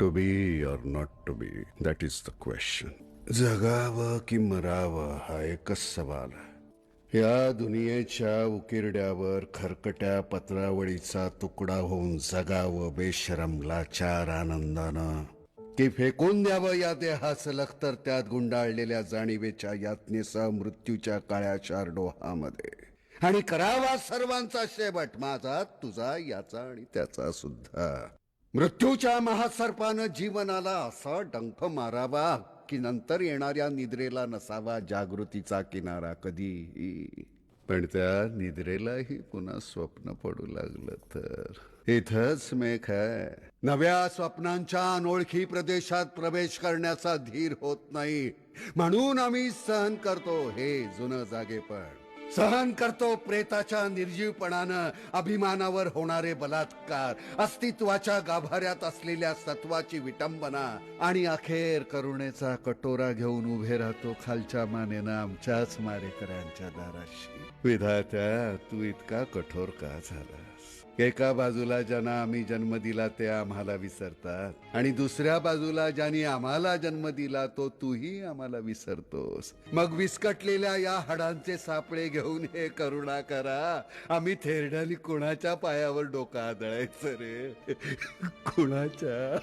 To be or not to be that is the question जगावं की मरावं हा एकच सवाल आहे या दुनियेच्या उकिरड्यावर खरकट्या पत्रावळीचा तुकडा होऊन जगावं बेशरम लाचार आनंदानं की फेकून द्यावं या देहाचं लखतर त्यात गुंडाळलेल्या जाणीवेच्या यातनेचा मृत्यूच्या काळ्या चार डोहामध्ये आणि करावा सर्वांचा शेवट माझा तुझा याचा आणि त्याचा सुद्धा मृत्यूच्या महासर्पानं जीवनाला असा डंख मारावा की नंतर येणाऱ्या निद्रेला नसावा जागृतीचा किनारा कधीही. पण त्या निद्रेलाही पुन्हा स्वप्न पडू लागलं तर. इथंच मेख आहे. नव्या स्वप्नांच्या अनोळखी प्रदेशात प्रवेश करण्याचा धीर होत नाही. म्हणून आम्ही सहन करतो हे जुनं जागेपण. सहन करतो प्रेताच्या निर्जीवपणानं अभिमानावर होणारे बलात्कार अस्तित्वाच्या गाभाऱ्यात असलेल्या सत्वाची विटंबना आणि अखेर करुणेचा कटोरा घेऊन उभे राहतो खालच्या मानेनं आमच्याच मारेकऱ्यांच्या दाराशी. विधात्या तू इतका कठोर का झाला? एका बाजूला ज्यांना आम्ही जन्म दिला ते आम्हाला विसरतात. आणि दुसऱ्या बाजूला ज्यांनी आम्हाला जन्म दिला तो तूही आम्हाला विसरतोस. मग विस्कटलेल्या या हाडांचे सापळे घेऊन हे करुणा करा. आम्ही थेरड्यानी कुणाच्या पायावर डोका आदळायचं रे? कुणाच्या?